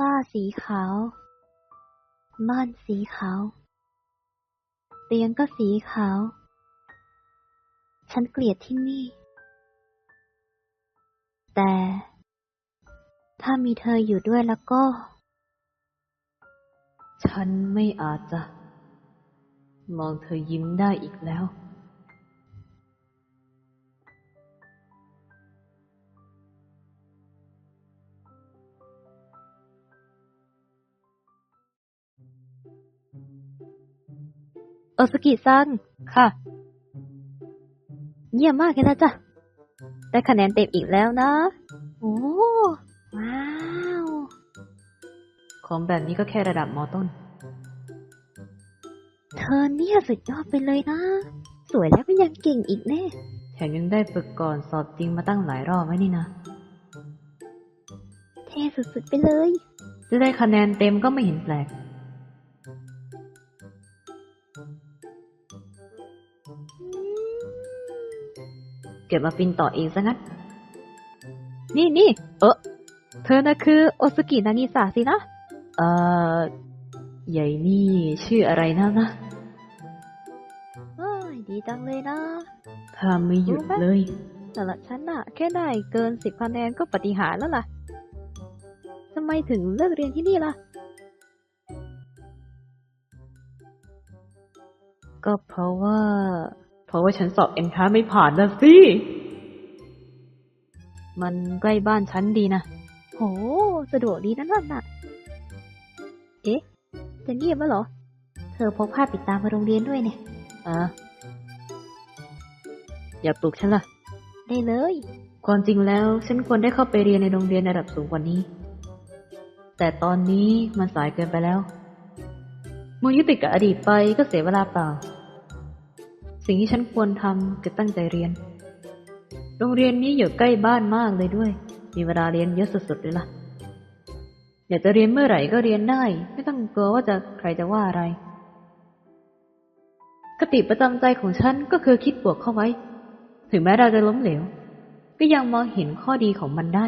ฝ้าสีขาว ม่านสีขาว เตียงก็สีขาว ฉันเกลียดที่นี่ แต่ ถ้ามีเธออยู่ด้วยแล้วก็ ฉันไม่อาจจะ มองเธอยิ้มได้อีกแล้ว โอสกิซังค่ะ เยี่ยมมากเลยนะจ๊ะ ได้คะแนนเต็มอีกแล้วนะ โอ้ ว้าว ของแบบนี้ก็แค่ระดับมอต้น เธอเนี่ยสุดยอดไปเลยนะ สวยแล้วก็ยังเก่งอีกแน่ แถมยังได้ฝึกก่อนสอบจริงมาตั้งหลายรอบไว้นี่นะ เท่สุดๆไปเลย จะได้คะแนนเต็มก็ไม่เห็นแปลก เก็บมาฟินต่อเองซะงั้น นี่นี่ เออเธอน่ะคือโอสกินางิสาสินะ เอ่อ ใหญ่นี่ชื่ออะไรนะนะเอ้ยดีจังเลยนะถ้าไม่หยุดเลยสำหรับฉันน่ะ แค่ได้เกินสิบคะแนนก็ปฏิหารย์แล้วล่ะทำไมถึงเลิกเรียนที่นี่ล่ะ ก็เพราะว่าเพ ราะว่าฉันสอบเอ็นทรานไม่ผ่านนะสิ มันใกล้บ้านฉันดีนะ โห สะดวกดีนั่นน่ะ เอ๊ะ จะเงียบแล้วเหรอ เธอพกผ้าปิดตามาโรงเรียนด้วยเนี่ยอะอย่าปลุกฉันล่ะ ได้เลย ความจริงแล้วฉันควรได้เข้าไปเรียนในโรงเรียนระดับสูงกว่านี้ แต่ตอนนี้มันสายเกินไปแล้วมัวยุติกับอดีตไปก็เสียเวลาเปล่า สิ่งที่ฉันควรทำคือตั้งใจเรียน โรงเรียนนี้อยู่ใกล้บ้านมากเลยด้วย มีเวลาเรียนเยอะสุดๆเลยล่ะ อยากจะเรียนเมื่อไหร่ก็เรียนได้ ไม่ต้องกลัวว่าจะใครจะว่าอะไรคติประจำใจของฉันก็คือคิดบวกเข้าไว้ ถึงแม้เราจะล้มเหลว ก็ยังมองเห็นข้อดีของมันได้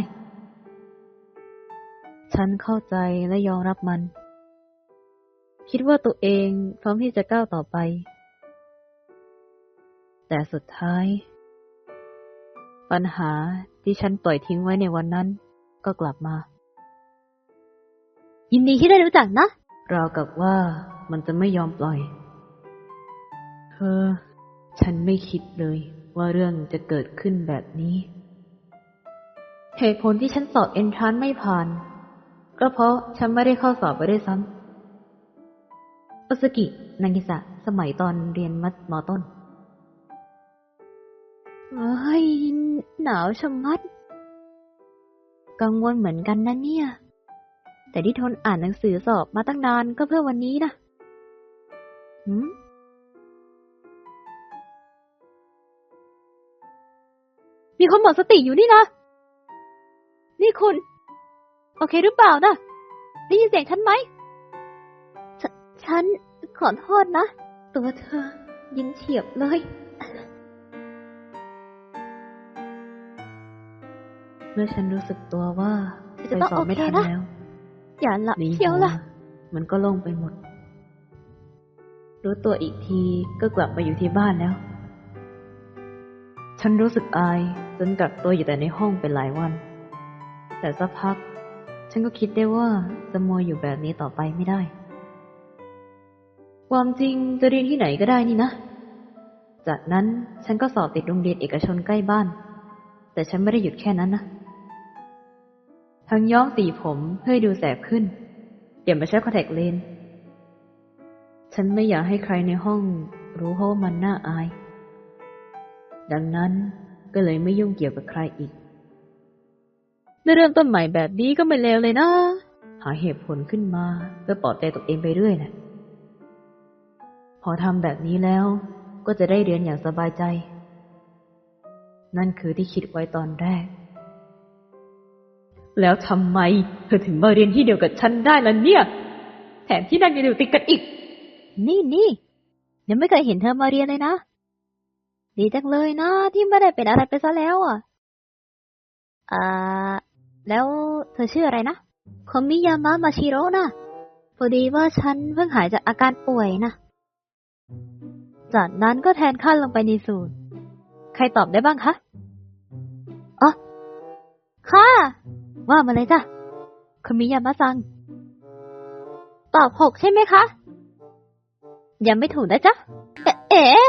ฉันเข้าใจและยอมรับมัน คิดว่าตัวเองพร้อมที่จะก้าวต่อไป แต่สุดท้าย ปัญหาที่ฉันปล่อยทิ้งไว้ในวันนั้น ก็กลับมา ยินดีที่ได้รู้จักนะ ราวกับว่ามันจะไม่ยอมปล่อย เธอ ฉันไม่คิดเลยว่าเรื่องจะเกิดขึ้นแบบนี้ เหตุผลที่ฉันสอบเอนทรานไม่ผ่าน ก็เพราะฉันไม่ได้เข้าสอบไปได้วยซ้ำโอสกิ นางิสะ สมัยตอนเรียนมัธมอต้น เฮ้ย หนาวชะมัด กังวลเหมือนกันนะเนี่ย แต่ที่ทนอ่านหนังสือสอบมาตั้งนานก็เพื่อวันนี้นะหืมมีคนหมดสติอยู่นี่นะ นี่คุณ โอเคหรือเปล่านะ ได้ยินเสียงฉันไหมฉฉันขอโทษนะ ตัวเธอยินเฉียบเลย มื่อฉันรู้สึกตัวว่าเธอไปจะต้องสอบไม่ทันโอเคนะแล้ว อย่าหลับหนีเชียวล่ะมันก็โล่งไปหมด รู้ตัวอีกทีก็กลับมาอยู่ที่บ้านแล้ว ฉันรู้สึกอายจนกักตัวอยู่แต่ในห้องเป็นหลายวัน แต่สักพัก ฉันก็คิดได้ว่าจะมัวอยู่แบบนี้ต่อไปไม่ได้ ความจริงจะเรียนที่ไหนก็ได้นี่นะ จากนั้นฉันก็สอบติดโรงเรียนเอกชนใกล้บ้าน แต่ฉันไม่ได้หยุดแค่นั้นนะ ทั้งย้อมสีผมเพื่อดูแสบขึ้นเปลี่ยนมาใช้คอนแทคเลนส์ฉันไม่อยากให้ใครในห้องรู้เพราะว่ามันน่าอาย ดังนั้นก็เลยไม่ยุ่งเกี่ยวกับใครอีกได้เริ่มต้นใหม่แบบนี้ก็ไม่เลวเลยนะ หาเหตุผลขึ้นมาเพื่อปลอบใจตัวเองไปเรื่อยนะพอทำแบบนี้แล้ว ก็จะได้เรียนอย่างสบายใจ นั่นคือที่คิดไว้ตอนแรก แล้วทำไมเธอถึงมาเรียนที่เดียวกับฉันได้ล่ะเนี่ย แถมที่นั่งยังอยู่ติดกันอีก นี่นี่ยังไม่เคยเห็นเธอมาเรียนเลยนะ ดีจังเลยนะที่ไม่ได้เป็นอะไรไปซะแล้วอะอ่าแล้วเธอชื่ออะไรนะคอมิยามะมาชิโร่นะพอดีว่าฉันเพิ่งหายจากอาการป่วยนะ จากนั้นก็แทนขั้นลงไปในสูตร ใครตอบได้บ้างคะ อ๋อ ค่ะ ว่ามาเลยจ้ะคอมิยามะซัง ตอบหกใช่ไหมคะ ยังไม่ถูกนะจ๊ะ เอ๊ะเอ๊ะ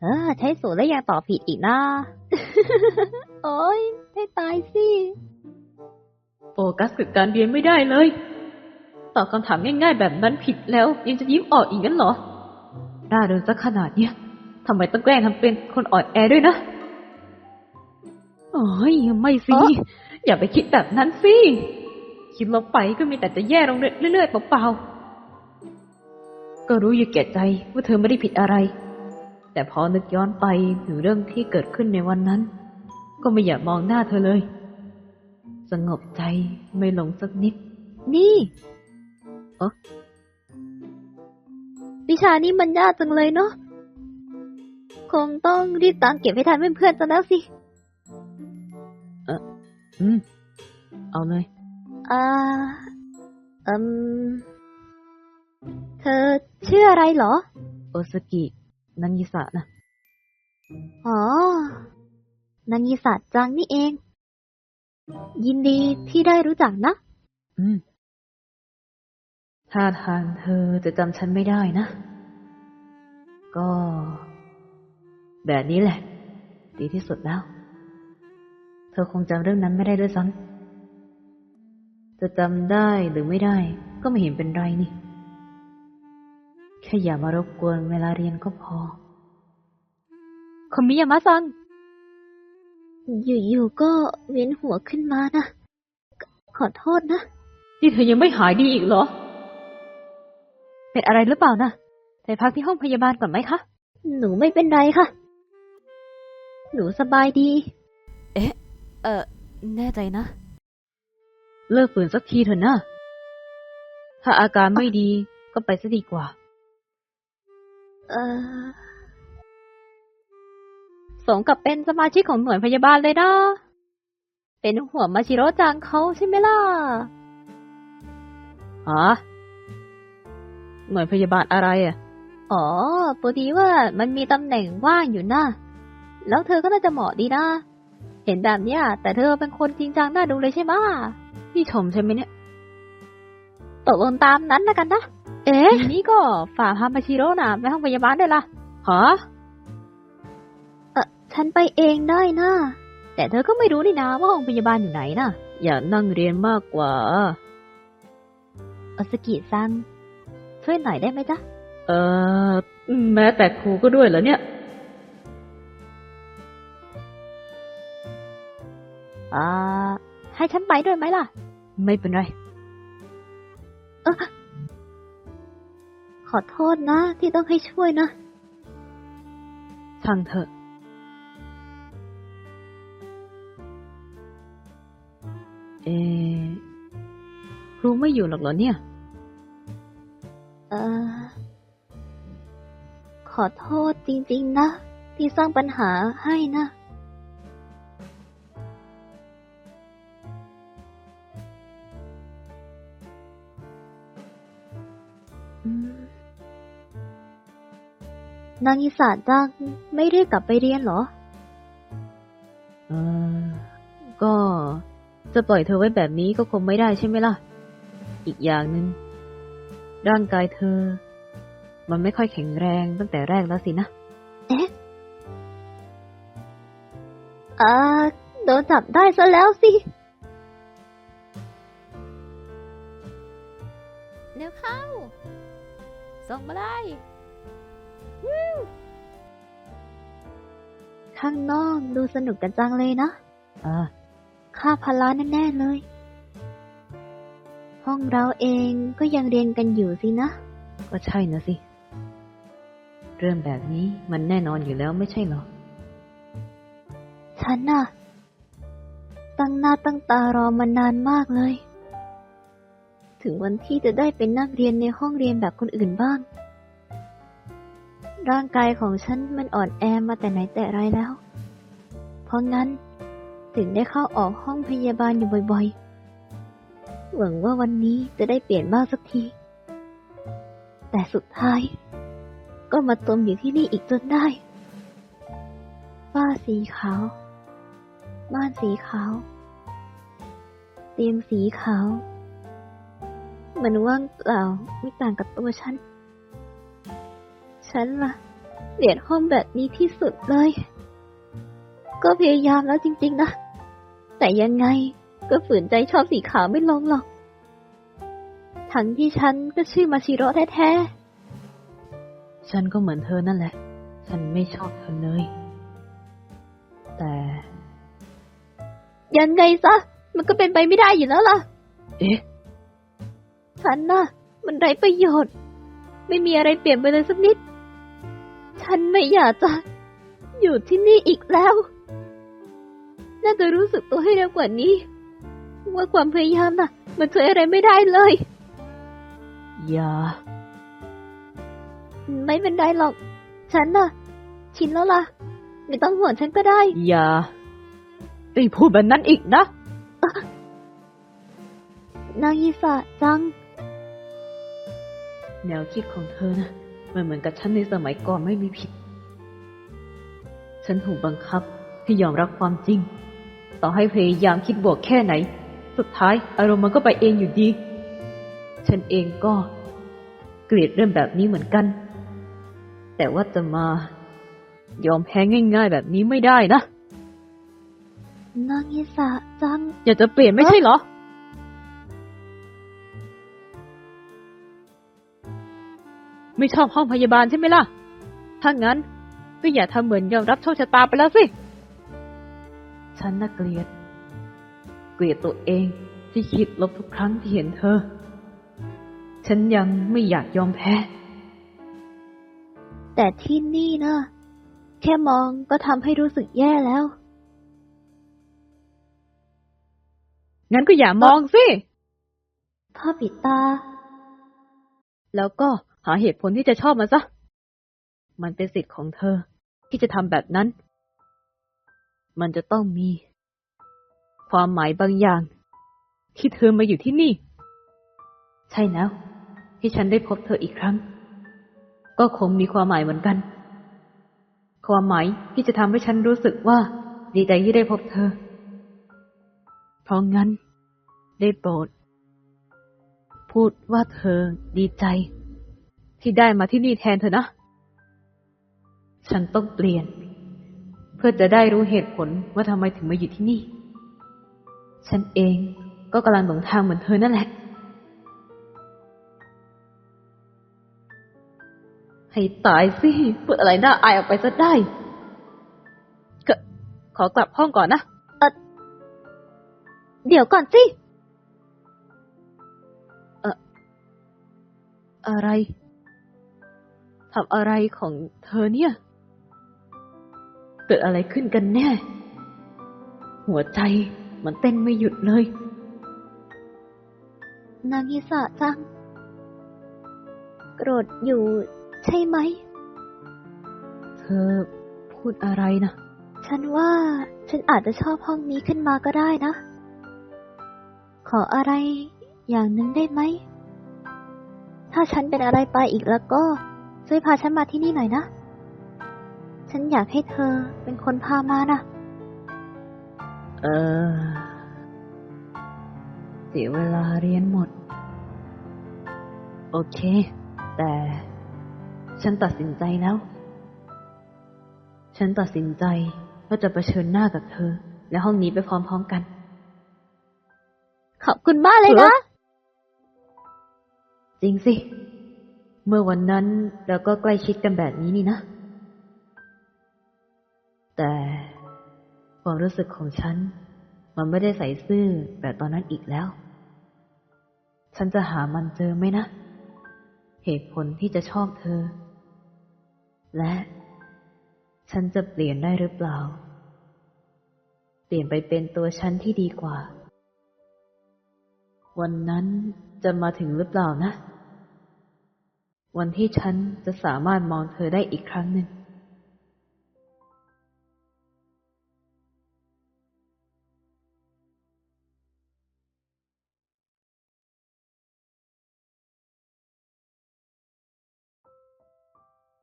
เออใช้สูตรแล้วยังตอบผิดอีกนะ โอ้ยให้ตายสิ โฟกัสกับการเรียนไม่ได้เลย ตอบคำถามง่ายๆ แบบนั้นผิดแล้ว ยังจะยิ้มออกอีกงั้นเหรอร่าเริงสักขนาดเนี้ยทำไมต้องแกล้งทำเป็นคนอ่อนแอด้วยนะโอ้ยไม่สิเอย่าไปคิดแบบนั้นสิ คิดลบไปก็มีแต่จะแย่ลงเรื่อยๆเปล่าๆ ก็รู้อยู่แก่ใจว่าเธอไม่ได้ผิดอะไร แต่พอนึกย้อนไปถึงเรื่องที่เกิดขึ้นในวันนั้น ก็ไม่อยากมองหน้าเธอเลย สงบใจไม่ลงสักนิด นี่เอ๊ะวิชานี้มันยากจังเลยเนาะ คงต้องรีบตามเก็บให้ทันเพื่อนๆจะแล้วสิ อืม เอาเลยอ่าอืมเธอชื่ออะไรเหรอ โอสกิ นังยิสะนะ อ๋อนางยิสาจังนี่เอง ยินดีที่ได้รู้จักนะ อืมท่าทางเธอจะจำฉันไม่ได้นะ ก็ แบบนี้แหละ ดีที่สุดแล้ว เธอคงจำเรื่องนั้นไม่ได้ด้วยซ้ำจะจำได้หรือไม่ได้ ก็ไม่เห็นเป็นไรนี่ แค่อย่ามารบกวนเวลาเรียนก็พอคอมิยามะซัง อยู่ๆก็เวียนหัวขึ้นมานะขขอโทษนะ นี่เธอยังไม่หายดีอีกเหรอ เป็นอะไรหรือเปล่านะไปพักที่ห้องพยาบาลก่อนไหมคะ หนูไม่เป็นไรค่ะ หนูสบายดีเออแน่ใจนะ เลิกฝืนสักทีเถอะนะ ถ้าอาการไม่ดีก็ไปซะดีกว่า เออสมกับเป็นสมาชิกของหน่วยพยาบาลเลยนะ เป็นหัวมาชิโร่จังเขาใช่ไหมล่ะฮะหน่วยพยาบาลอะไรอะ อ๋อพอดีว่ามันมีตำแหน่งว่างอยู่นะ แล้วเธอก็น่าจะเหมาะดีนะ เห็นแบบเนี้ย แต่เธอเป็นคนจริงจังน่าดูเลยใช่ไหมะนี่ชมใช่ไหมเนี่ย ตกลงตามนั้นนะกันนะ เอ๊ะทีนี้ก็ฝากฮามาชิโร่นะไปห้องพยาบาลด้วยล่ะฮะเออฉันไปเองได้นะแต่เธอก็ไม่รู้นี่นะว่าห้องพยาบาลอยู่ไหนนะอยากนั่งเรียนมากกว่าอสกิซังช่วยหน่อยได้ไหมจ๊ะ เออแม้แต่ครูก็ด้วยเหรอเนี่ย อ่า ให้ฉันไปด้วยไหมล่ะ ไม่เป็นไรขอโทษนะที่ต้องให้ช่วยนะ ช่างเถอะเอะครูไม่อยู่หรอกเหรอเนี่ย เออ ขอโทษจริงๆนะ ที่สร้างปัญหาให้นะ นางอิสาจังไม่ได้กลับไปเรียนเหรอ เออ ก็ จะปล่อยเธอไว้แบบนี้ก็คงไม่ได้ใช่ไหมล่ะ อีกอย่างหนึ่งร่างกายเธอ มันไม่ค่อยแข็งแรงตั้งแต่แรกแล้วสินะ เอ๊ะอ่าโดนจับได้ซะแล้วสิเดี๋ยวเข้า ส่งมาเลย ข้างนอกดูสนุกกันจังเลยนะอ่าค่าพละแน่ๆเลย ห้องเราเองก็ยังเรียนกันอยู่สินะ ก็ใช่นะสิ เรื่องแบบนี้มันแน่นอนอยู่แล้วไม่ใช่เหรอ ฉันน่ะ ตั้งหน้าตั้งตารอมานานมากเลย ถึงวันที่จะได้เป็นนักเรียนในห้องเรียนแบบคนอื่นบ้าง ร่างกายของฉันมันอ่อนแอมาแต่ไหนแต่ไรแล้ว เพราะงั้นถึงได้เข้าออกห้องพยาบาลอยู่บ่อยๆ หวังว่าวันนี้จะได้เปลี่ยนบ้างสักที แต่สุดท้าย ก็มาจมอยู่ที่นี่อีกจนได้ฝ้าสีขาว บ้านสีขาว เตียงสีขาว มันว่างเปล่าไม่ต่างกับตัวฉัน ฉันล่ะเกลียดห้องแบบนี้ที่สุดเลย ก็พยายามแล้วจริง ๆ นะ แต่ยังไงก็ฝืนใจชอบสีขาวไม่ลงหรอก ทั้งที่ฉันก็ชื่อมาชิโร่แท้ฉันก็เหมือนเธอนั่นแหละ ฉันไม่ชอบเธอเลย แต่ๆยังไงซะ มันก็เป็นไปไม่ได้อยู่แล้วล่ะ เอ๊ะ ฉันน่ะ มันไร้ประโยชน์ ไม่มีอะไรเปลี่ยนไปเลยสักนิด ฉันไม่อยากจะ อยู่ที่นี่อีกแล้ว น่าจะรู้สึกตัวให้เร็วกว่านี้ ว่าความพยายามน่ะ มันช่วยอะไรไม่ได้เลย อย่า ไม่เป็นไรหรอก ฉันน่ะ ชินแล้วล่ะ ไม่ต้องห่วงฉันก็ได้ อย่าไอ้พูดแบบนั้นอีกนะ นางยิสะจัง แนวคิดของเธอนะ มันเหมือนกับฉันในสมัยก่อนไม่มีผิด ฉันถูกบังคับให้ยอมรับความจริง ต่อให้พยายามคิดบวกแค่ไหน สุดท้ายอารมณ์มันก็ไปเองอยู่ดี ฉันเองก็ เกลียดเรื่องแบบนี้เหมือนกัน แต่ว่าจะมา ยอมแพ้ง่าย ๆ แบบนี้ไม่ได้นะนางยิสะจังอยากจะเปลี่ยนไม่ใช่เหรอ ไม่ชอบห้องพยาบาลใช่ไหมล่ะ ถ้างั้นก็อย่าทำเหมือนยอมรับโชคชะตาไปแล้วสิ ฉันน่าเกลียด เกลียดตัวเองที่คิดลบทุกครั้งที่เห็นเธอ ฉันยังไม่อยากยอมแพ้ แต่ที่นี่นะแค่มองก็ทำให้รู้สึกแย่แล้ว งั้นก็อย่ามองสิพ่อปิดตา แล้วก็ หาเหตุผลที่จะชอบมันซะ มันเป็นสิทธิ์ของเธอ ที่จะทำแบบนั้น มันจะต้องมี ความหมายบางอย่าง ที่เธอมาอยู่ที่นี่ ใช่แล้ว ที่ฉันได้พบเธออีกครั้ง ก็คงมีความหมายเหมือนกัน ความหมายที่จะทำให้ฉันรู้สึกว่า ดีใจที่ได้พบเธอ เพราะงั้น ได้โปรดพูดว่าเธอดีใจ ที่ได้มาที่นี่แทนเธอนะ ฉันต้องเปลี่ยน เพื่อจะได้รู้เหตุผลว่าทำไมถึงมาอยู่ที่นี่ ฉันเองก็กำลังหลงทางเหมือนเธอนั่นแหละให้ตายสิพูดอะไรน่าอายออกไปซะได้ก็ขอกลับห้องก่อนนะเดี๋ยวก่อนสิอะไร ทำอะไรของเธอเนี่ย เกิดอะไรขึ้นกันแน่ หัวใจมันเต้นไม่หยุดเลย นางยิสะจัง โกรธอยู่ใช่ไหม เธอพูดอะไรนะ ฉันว่าฉันอาจจะชอบห้องนี้ขึ้นมาก็ได้นะ ขออะไรอย่างหนึ่งได้ไหม ถ้าฉันเป็นอะไรไปอีกแล้วก็ ช่วยพาฉันมาที่นี่หน่อยนะ ฉันอยากให้เธอเป็นคนพามานะเออเสียเวลาเรียนหมด โอเค แต่ฉันตัดสินใจแล้ว ฉันตัดสินใจว่าจะเผชิญหน้ากับเธอ และห้องนี้ไปพร้อมๆกัน ขอบคุณมากเลยนะ จริงสิ เมื่อวันนั้นเราก็ใกล้ชิดกันแบบนี้นี่นะ แต่ความรู้สึกของฉัน มันไม่ได้ใส่ซื่อแบบตอนนั้นอีกแล้ว ฉันจะหามันเจอไหมนะ เหตุผลที่จะชอบเธอ และฉันจะเปลี่ยนได้หรือเปล่า เปลี่ยนไปเป็นตัวฉันที่ดีกว่า วันนั้นจะมาถึงหรือเปล่านะ วันที่ฉันจะสามารถมองเธอได้อีกครั้งหนึ่ง